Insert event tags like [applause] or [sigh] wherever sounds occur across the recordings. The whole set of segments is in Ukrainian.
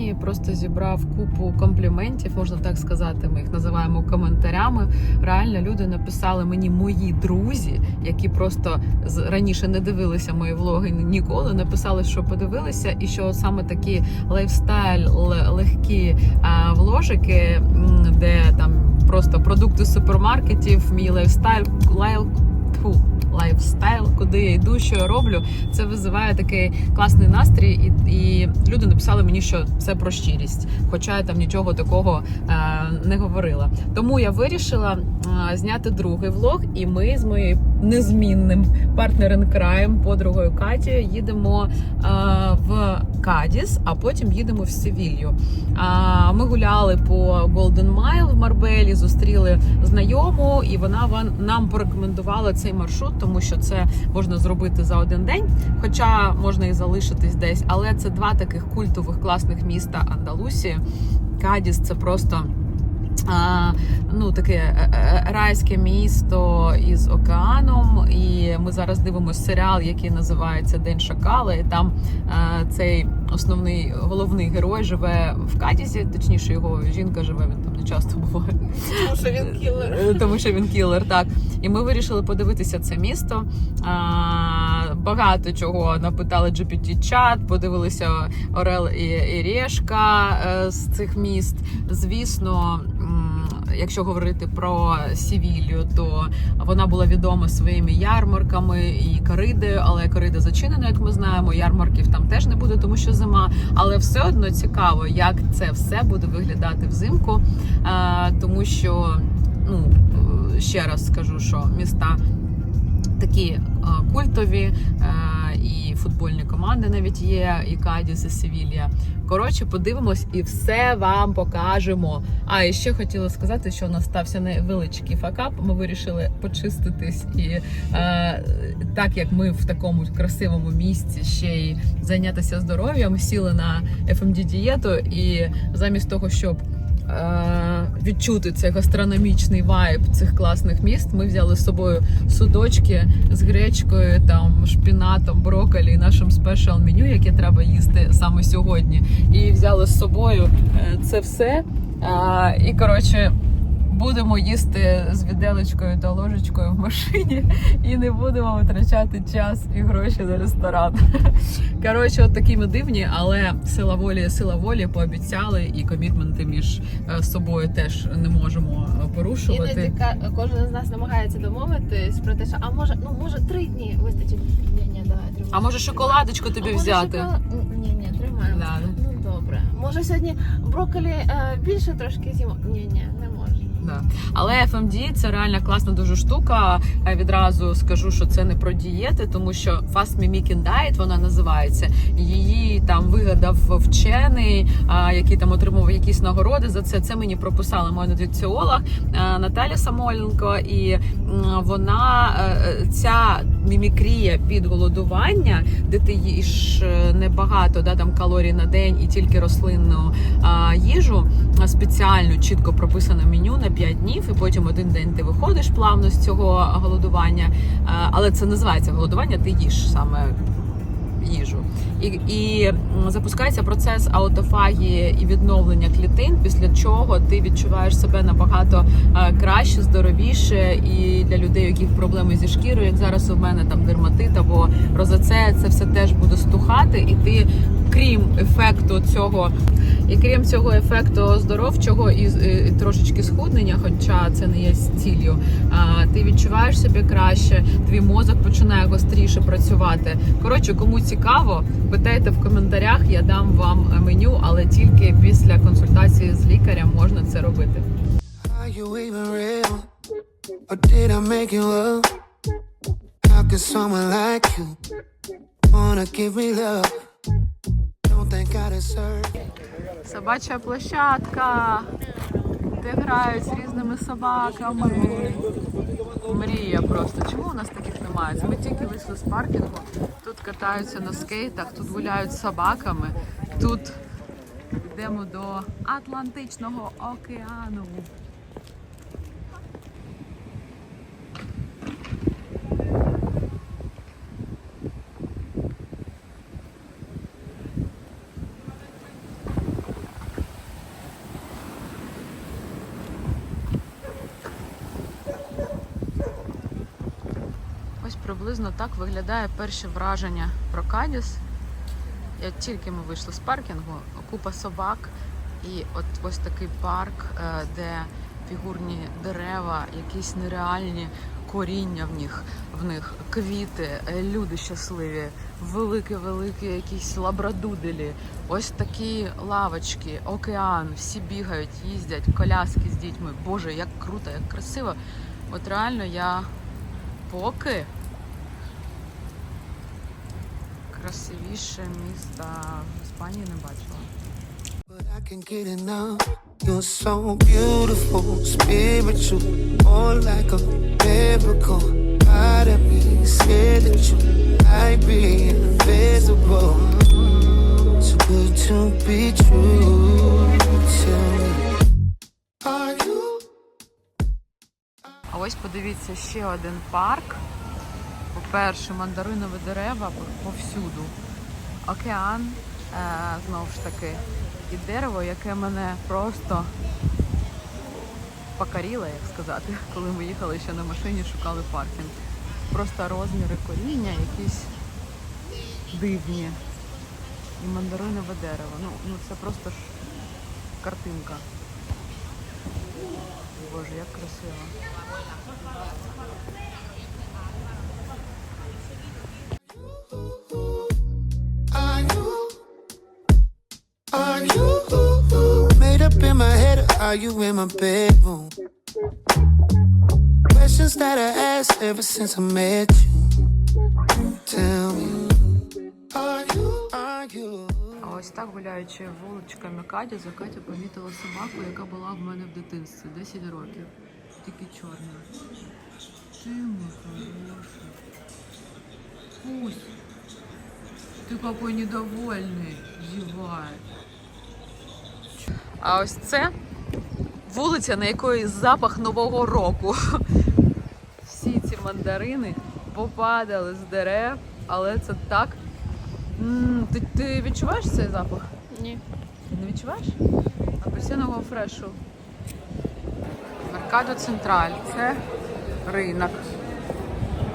Іспанії просто зібрав купу компліментів, можна так сказати. Ми їх називаємо коментарями. Реально люди написали мені мої друзі, які просто раніше не дивилися мої влоги ніколи. Написали, що подивилися, і що саме такі лайфстайл легкі вложики, де там просто продукти супермаркетів, мій лайфстайл лайф, тьфу, лайфстайл, куди я йду, що я роблю. Це визиває такий класний настрій, і, і люди написали мені, що це про щирість, хоча я там нічого такого е, не говорила. Тому я вирішила е, зняти другий влог, і ми з моєю незмінним партнером краєм, подругою Катією, їдемо е, в Кадіс, а потім їдемо в Севілью. А, Ми гуляли по Golden Mile в Марбелі, зустріли знайому, і вона нам порекомендувала цей маршрут, тому що це можна зробити за один день, хоча можна і залишитись десь. Але це два таких культових класних міста Андалусії. Кадіс це просто. А, ну, таке е, е, райське місто із океаном, і ми зараз дивимося серіал, який називається День Шакала. І там е, цей основний головний герой живе в Кадізі, точніше, його жінка живе. Він там не часто буває. Тому що він кілер. Е, Тому що він кілер, так. І ми вирішили подивитися це місто. А, багато чого напитали GPT-чат, подивилися Орел і, і Решка е, з цих міст. Звісно, якщо говорити про Сівілью, то вона була відома своїми ярмарками і коридою, але корида зачинена, як ми знаємо. Ярмарків там теж не буде, тому що зима. Але все одно цікаво, як це все буде виглядати взимку, Е, тому що ну е, ще раз скажу, що міста такі культові, е, і футбольні команди навіть є, і Кадіс, і Севілья. Коротше, подивимось і все вам покажемо. А і ще хотіла сказати, що у нас стався невеличкий факап. Ми вирішили почиститись і е, так як ми в такому красивому місці ще й зайнятися здоров'ям, сіли на FMD дієту, і замість того, щоб е, відчути цей гастрономічний вайб цих класних міст. Ми взяли з собою судочки з гречкою, там шпінатом, брокколі, нашим спешал меню, яке треба їсти саме сьогодні. І взяли з собою е, це все. Е, і коротше. Будемо їсти з віделечкою та ложечкою в машині і не будемо витрачати час і гроші на ресторан. Коротше, от такі ми дивні, але сила волі, сила волі пообіцяли, і комітменти між е, собою теж не можемо е, Іноді порушувати. кожен з нас намагається домовитись про те, що а може, ну може три дні вистачить. Ні, ні, давай тримай. А може шоколадочку тобі А може, взяти? шоколад? Ні, ні, тримаємо. Да. Ну добре. Може сьогодні брокколі е, більше трошки з'їмо? Ні, ні. Да. Але FMD це реально класна дуже штука. Я Відразу скажу, що це не про дієти, тому що Fast Mimicking Diet вона називається. Її там вигадав вчений, який там отримав якісь нагороди за це. Це мені прописала моя нутриціолог е, Наталя Самойленко, і вона е, ця мімікрія під голодування, де ти їш е, небагато да, там калорій на день і тільки рослинну їжу спеціально чітко прописане меню на 5 днів, і потім один день ти виходиш плавно з цього голодування. Але це називається голодування, ти їш саме їжу. І, і запускається процес аутофагії і відновлення клітин, після чого ти відчуваєш себе набагато е, краще, здоровіше. І для людей, у яких проблеми зі шкірою, як зараз у мене там дерматит або розоцея, це все теж буде стухати, і ти, крім ефекту цього, і крім цього ефекту оздоровчого і, і трошечки схуднення, хоча це не є ціллю, а, ти відчуваєш себе краще, твій мозок починає гостріше працювати. Коротше, кому цікаво, питайте в коментарях, я дам вам меню, але тільки після консультації з лікарем можна це робити. Someone like you wanna give me love? Собача площадка, де грають з різними собаками. Мрія просто. Чому у нас таких немає? Ми тільки вийшли з паркінгу. Тут катаються на скейтах, тут гуляють з собаками. Тут йдемо до Атлантичного океану. Приблизно так виглядає перші враження про Кадіс. Як тільки ми вийшли з паркінгу, купа собак і от ось такий парк, е, де фігурні дерева, якісь нереальні коріння в них, в них квіти, е, люди щасливі, великі-великі якісь лабрадуделі, ось такі лавочки, океан, всі бігають, їздять, коляски з дітьми. Боже, як круто, як красиво. От реально я поки красивіше міста в Іспанії не бачила. But I can get enough. You're so beautiful, spiritual, more like a miracle. Part of me scared that you might be invisible. Too good to be true. Tell me, are you? А ось подивіться ще один парк. По-перше, мандаринові дерева повсюду. Океан, е, знову ж таки, і дерево, яке мене просто покорило, як сказати, [laughs] коли ми їхали ще на машині, шукали паркінг. Просто розміри коріння якісь дивні. І мандаринове дерево. Ну, ну це просто ж картинка. Боже, як красиво. Are you? In my bedroom? Questions that I ask ever since I met you. Tell me, are you? Are you? А ось так гуляючи вуличками Кадіза, Катя помітила собаку, яка була в мене в дитинстві 10 років. Тільки чорна. Ти мой хороший. Пусть. Ти какой недовольний. Зіває. А ось це вулиця, на якої запах Нового року. Всі ці мандарини попадали з дерев, але це так. М, Ти, ти відчуваєш цей запах? Ні. Не відчуваєш? Апельсинового фрешу. Меркадо Централь. Це ринок.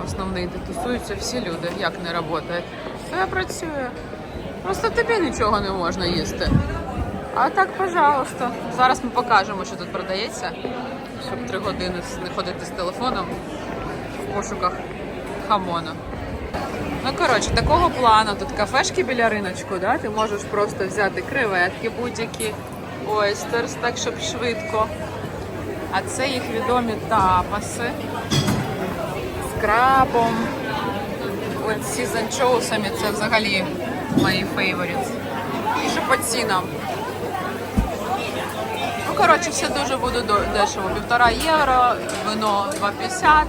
Основний, де тусуються всі люди, як не працює. Все працює. Просто тобі нічого не можна їсти. А так, пожалуйста. Зараз ми покажемо, що тут продається, щоб три години не ходити з телефоном в пошуках хамона. Ну, коротше, такого плану. Тут кафешки біля риночку, да? ти можеш просто взяти креветки будь-які, ойстерс, так, щоб швидко. А це їх відомі тапаси з крабом. От ці з анчоусами це взагалі мої фейворіт. І ще по цінам. Ну, коротше, все дуже буде дешево. Півтора євро, вино 2,50.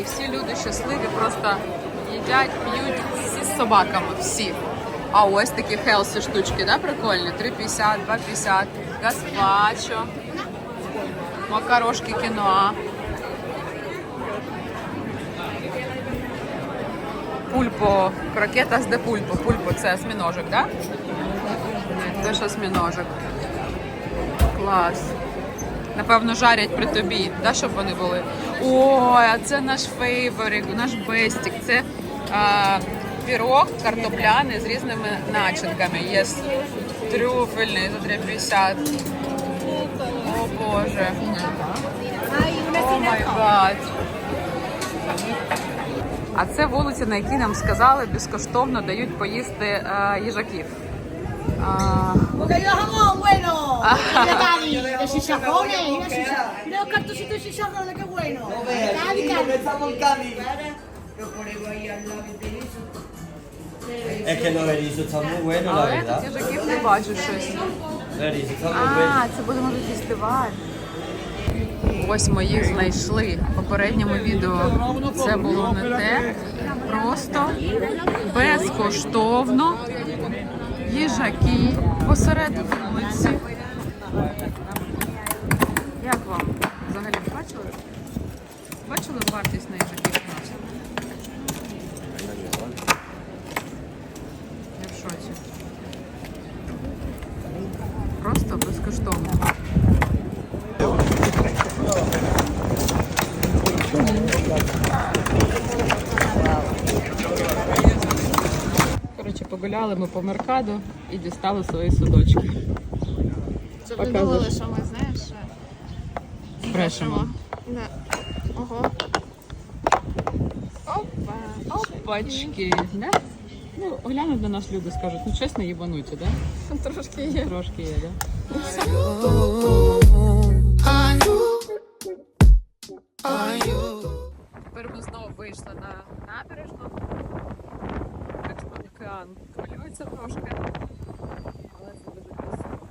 І всі люди щасливі, просто їдять, п'ють всі з собаками, всі. А ось такі хелсі штучки, да, прикольні? 3,50, 2,50, гаспачо, макарошки кіноа. Пульпо, крокета з де пульпо. Пульпо це осьміножик, да? Теж осьміножик. Клас. Напевно, жарять при тобі, да, щоб вони були. Ой, а це наш фейворит, наш бестік. Це а, пірог картопляний з різними начинками. Є трюфельний за 3,50. О Боже. О май гад. А це вулиця, на якій нам сказали, безкоштовно дають поїсти е, їжаків. А. Es que los erizos están muy buenos, la але verdad. тут їжаків не бачу щось. Los erizos están muy buenos. А, це буде може фестиваль. Ось ми їх знайшли. В попередньому відео це було не те. Просто безкоштовно їжаки посеред вулиці. Як вам? Взагалі бачили? Бачили вартість на їжаків у нас? Я в шоці. Просто безкоштовно. Гуляли ми по Меркаду і дістали свої судочки. Щоб не думали, що ми, знаєш, Брешемо. Да. Ого. Опа. Опачки, да? Ну, глянуть на нас люди, скажуть, ну чесно, їбануті, да? Трошки є. Трошки є, да? хвилюється трошки. Але це дуже красиво.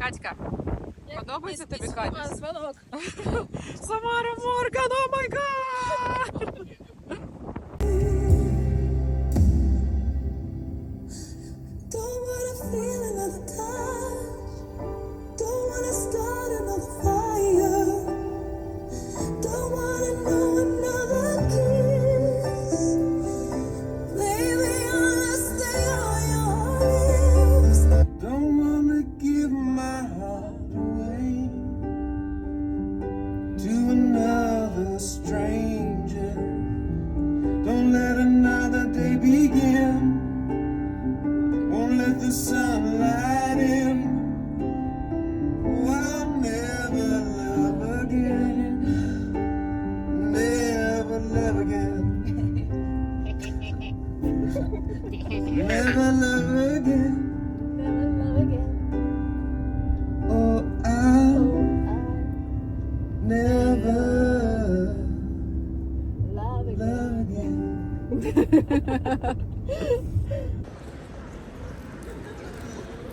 Катька, подобається тобі Катя? Звонок. Самара Морган, о май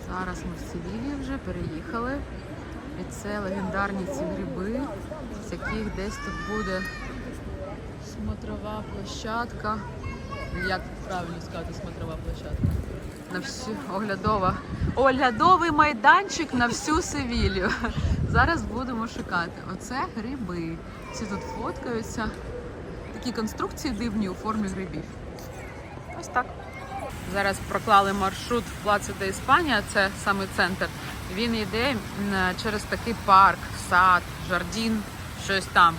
Зараз ми в Севілі вже переїхали. І це легендарні ці гриби, з яких десь тут буде смотрова площадка. Як правильно сказати смотрова площадка? На всю оглядова. Оглядовий майданчик на всю Севілію. Зараз будемо шукати. Оце гриби. Всі тут фоткаються. Такі конструкції дивні у формі грибів. Ось так. Зараз проклали маршрут в Плацу де Іспанія, це саме центр. Він йде через такий парк, сад, жардін, щось там.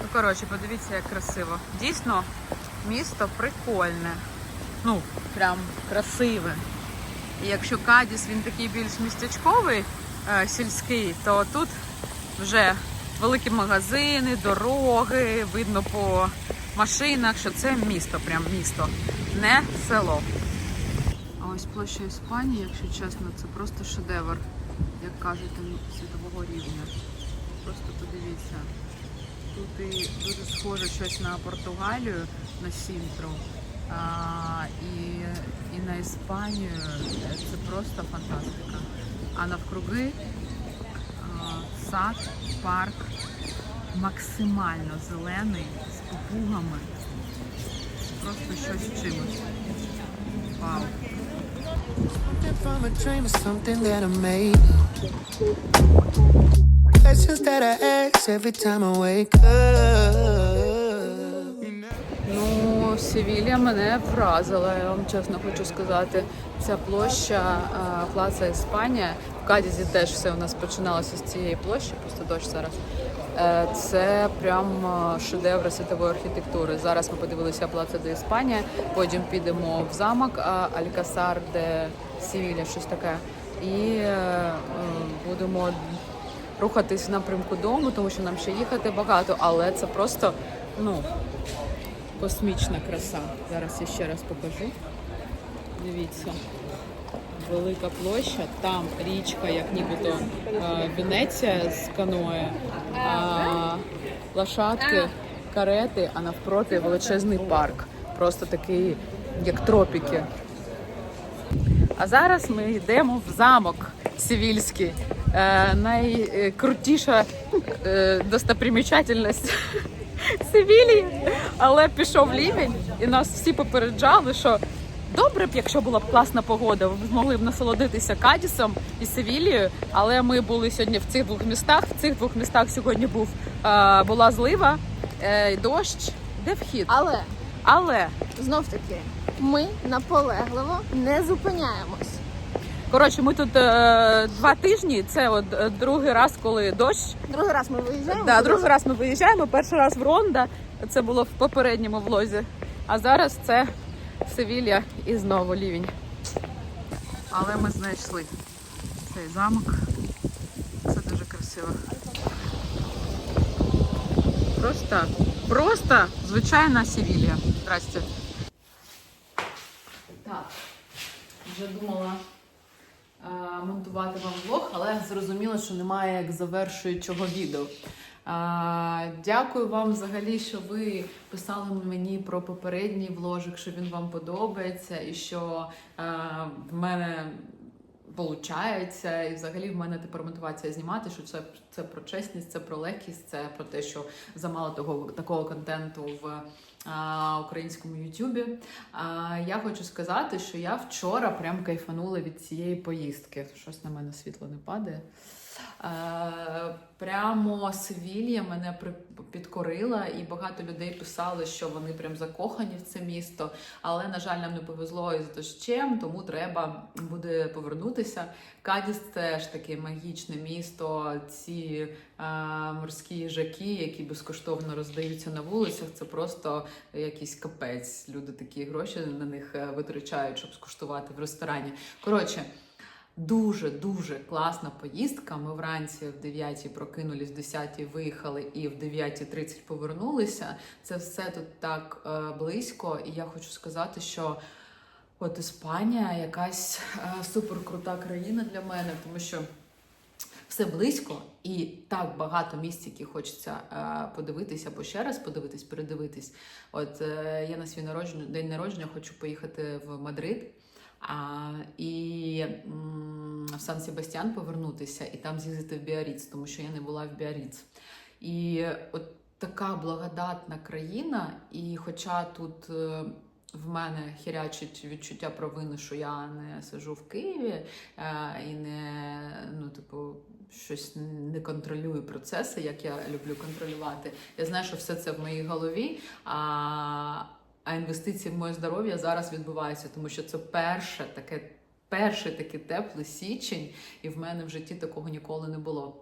Ну, коротше, подивіться, як красиво. Дійсно, місто прикольне. Ну, прям красиве. І якщо Кадіс він такий більш містечковий, е, сільський, то тут вже великі магазини, дороги, видно по машинах, що це місто, прям місто, не село. А ось площа Іспанії, якщо чесно, це просто шедевр, як кажуть, світового рівня. Просто подивіться. Тут і дуже схоже щось на Португалію, на Сінтру. А, і, і на Іспанію це просто фантастика. А навкруги а, сад, парк максимально зелений, з попугами. Просто щось чимось. Вау. From a dream or something that I made. Questions that I ask every time I wake up. Ну, Севілія мене вразила, я вам чесно хочу сказати. Ця площа Плаца Іспанія. В Кадізі теж все у нас починалося з цієї площі, просто дощ зараз. Е, Це прям а, шедевр світової архітектури. Зараз ми подивилися Плаца де Іспанія, потім підемо в замок Алькасар де Севілля, щось таке. І е, е, будемо рухатись в напрямку дому, тому що нам ще їхати багато, але це просто ну, космічна краса. Зараз я ще раз покажу. Дивіться. Велика площа, там річка, як нібито е, Венеція з каноє, лошадки, карети, а навпроти величезний парк. Просто такий, як тропіки. А зараз ми йдемо в замок Сівільський. Е, найкрутіша е, достопримічательність [laughs] Севілії. Але пішов лівень, і нас всі попереджали, що добре б, якщо була б класна погода, ви б змогли б насолодитися Кадісом і Севілією. Але ми були сьогодні в цих двох містах. В цих двох містах сьогодні був, е, була злива, е, дощ. Де вхід? Але Але знов таки ми наполегливо не зупиняємось. Коротше, ми тут е, два тижні. Це от е, другий раз, коли дощ. Другий раз ми виїжджаємо. Да, другий раз ми виїжджаємо. Перший раз в Ронда. Це було в попередньому влозі. А зараз це Севілля і знову лівень. Але ми знайшли цей замок. Це дуже красиво. Просто, просто звичайна Севілля. Здрасте. Так, вже думала е, монтувати вам влог, але зрозуміла, що немає як завершуючого відео. Дякую вам взагалі, що ви писали мені про попередній вложик, що він вам подобається, і що в мене получається, і взагалі в мене тепер мотивація знімати, що це, це про чесність, це про легкість, це про те, що замало того такого контенту в українському Ютубі. Я хочу сказати, що я вчора прям кайфанула від цієї поїздки. Щось на мене світло не падає. Е, Прямо Севілья мене підкорила, і багато людей писали, що вони прям закохані в це місто. Але, на жаль, нам не повезло із дощем, тому треба буде повернутися. Кадіс теж таке магічне місто. Ці е, морські їжаки, які безкоштовно роздаються на вулицях, це просто якийсь капець. Люди такі гроші на них е, витрачають, щоб скуштувати в ресторані. Коротше. Дуже дуже класна поїздка. Ми вранці в 9 прокинулись, в 10 виїхали і в 9.30 повернулися. Це все тут так е, близько, і я хочу сказати, що от Іспанія якась е, суперкрута країна для мене, тому що все близько і так багато місць, які хочеться е, подивитися або ще раз подивитись, передивитись. От е, я на свій народження, день народження хочу поїхати в Мадрид. А, і в Сан Себастьян повернутися і там з'їздити в Біаріц, тому що я не була в Біаріц. І от така благодатна країна, і хоча тут е, в мене хірячить відчуття провини, що я не сижу в Києві е, і не ну, типу, щось не контролюю процеси, як я люблю контролювати. Я знаю, що все це в моїй голові. А, а інвестиції в моє здоров'я зараз відбуваються, тому що це перше таке. Перший такий теплий січень, і в мене в житті такого ніколи не було.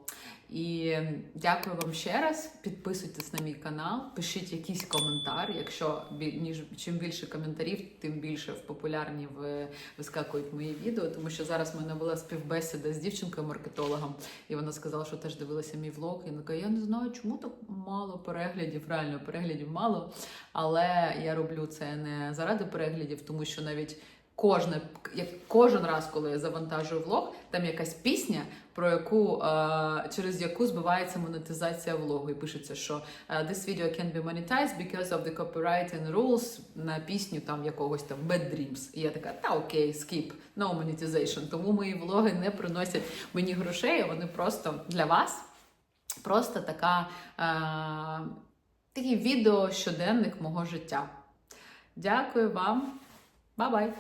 І дякую вам ще раз. Підписуйтесь на мій канал, пишіть якийсь коментар. Якщо ніж чим більше коментарів, тим більше в популярні вискакують мої відео. Тому що зараз в мене була співбесіда з дівчинкою-маркетологом, і вона сказала, що теж дивилася мій влог. І вона каже, я не знаю, чому так мало переглядів. Реально переглядів мало. Але я роблю це не заради переглядів, тому що навіть. Кожне, кожен раз, коли я завантажую влог, там якась пісня, про яку е, через яку збивається монетизація влогу, і пишеться, що е, this video can be monetized because of the copyright and rules на пісню там якогось там Bad Dreams. І я така, та окей, skip, no monetization. Тому мої влоги не приносять мені грошей, вони просто для вас. Просто така е, такий відео щоденник мого життя. Дякую вам. Бай-бай!